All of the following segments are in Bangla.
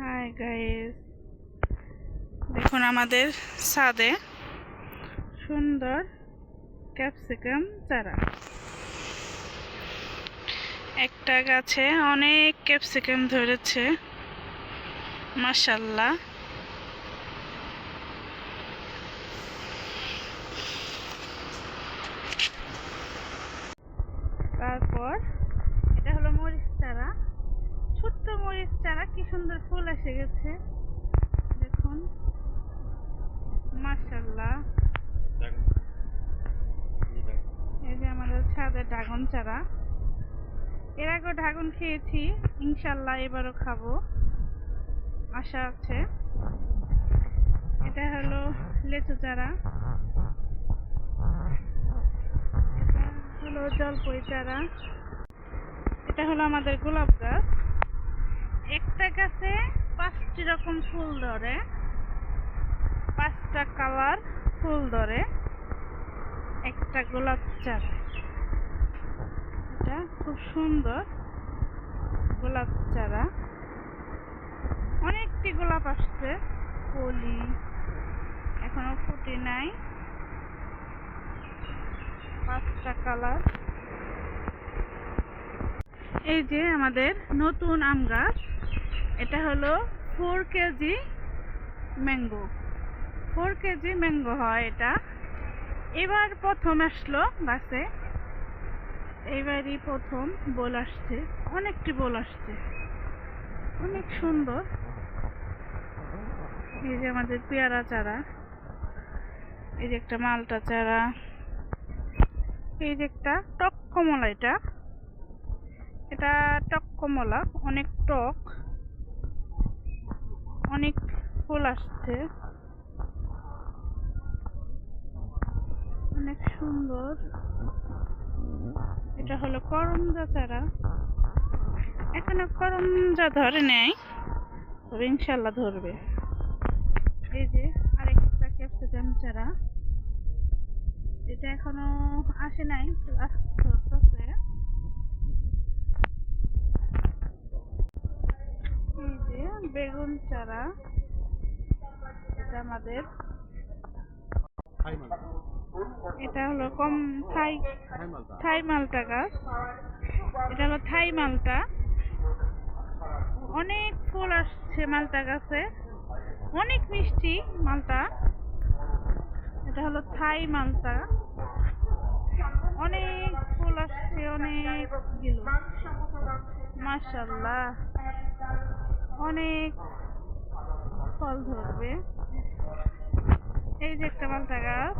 হাই গাইস দেখুন, আমাদের ছাদে সুন্দর ক্যাপসিকাম চারা। একটা গাছে অনেক ক্যাপসিকাম ধরেছে। মাশাল্লাহ তারপর এটা হলো মরিচ চারা। ছোট্ট মরিচ চারা কি সুন্দর ফুল এসে গেছে। দেখুন। মাশাল্লাহ এই যে আমাদের ছাদের ড্রাগন চারা। এর আগেও ড্রাগন খেয়েছি ইনশাল্লাহ এবারও খাব। আশা আছে। এটা হলো লেচু চারা। হলো জলপই চারা। এটা হলো আমাদের গোলাপ গাছ। একটা গাছে, পাঁচটি রকম ফুল ধরে। পাঁচটা কালার ফুল ধরে। একটা গোলাপ চারা এটা খুব সুন্দর গোলাপ চারা অনেকটি গোলাপ আসছে কলি এখনও ফুটে নাই। পাঁচটা কালার। এই যে আমাদের নতুন আম গাছ। এটা হলো four KG mango four KG mango হয় এটা। এবার প্রথম আসলো গাছে এইবারই প্রথম বোল আসছে। অনেকটি বোল আসছে। অনেক সুন্দর। এই যে আমাদের পেয়ারা চারা। এই যে একটা মালটা চারা। এই যে একটা টক কমলা এটা। এটা টক কমলা অনেক টক। অনেক ফুল আসছে। অনেক সুন্দর। এটা হলো করমজা চারা। এখনও করমজা ধরে নেই, তবে ইনশাল্লাহ ধরবে। এই যে আরেকটা ক্যাপসিকাম চারা। এটা এখনও আসে নাই এই যে বেগুন চারা। এটা আমাদের। এটা হলো কম থাই থাই মালটা গাছ। এটা হলো থাই মালটা অনেক ফুল আসছে মালটা গাছে। অনেক মিষ্টি মালটা। এটা হলো থাই মালটা। অনেক ফুল আসছে, অনেকগুলো। মাশাল্লাহ অনেক ফল ধরবে। এই যে একটা মালটা গাছ।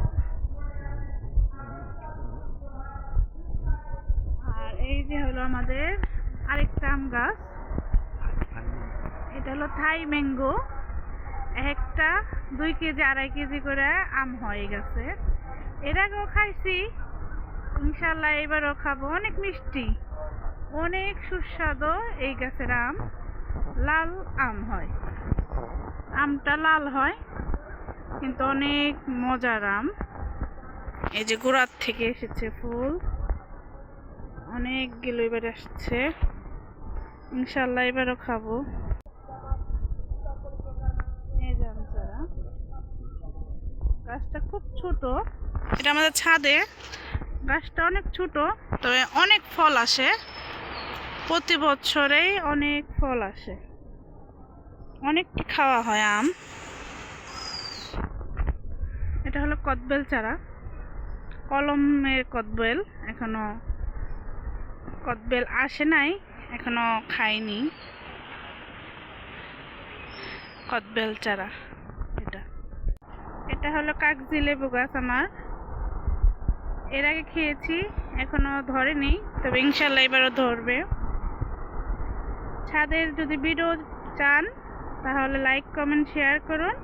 আর এই যে হলো আমাদের আরেকটা আম গাছ। এটা হলো থাই ম্যাঙ্গো। একটা দুই কেজি, আড়াই কেজি করে আম হয়ে গেছে। এর আগেও খাইছি। ইনশাল্লাহ এবারও খাব। অনেক মিষ্টি। অনেক সুস্বাদু এই গাছের আম। লাল আম হয়। আমটা লাল হয়, কিন্তু অনেক মজার আম। এই যে গোড়ার থেকে এসেছে ফুল। অনেকগুলো এবার আসছে। ইনশাল্লাহ এবারও খাব। গাছটা খুব ছোট। এটা আমাদের ছাদে। গাছটা অনেক ছোট, তবে অনেক ফল আসে। প্রতি বছরেই অনেক ফল আসে। অনেকটি খাওয়া হয় আম। এটা হলো কদবেল চারা। কলমের কদবেল এখনও কদবেল আসে নাই, এখনও খাইনি। কদবেল চারা এটা। এটা হলো কাগজি লেবু গাছ আমার। এর আগে খেয়েছি, এখনও ধরেনি, তবে ইনশাল্লাহ এবারও ধরবে। ছাদের যদি ভিডিও চান, তাহলে লাইক কমেন্ট শেয়ার করুন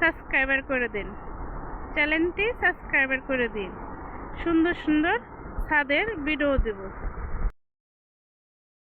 সাবস্ক্রাইবার করে দিন। চ্যানেলটি সাবস্ক্রাইবার করে দিন। সুন্দর সুন্দর ছাদের ভিডিও দেব।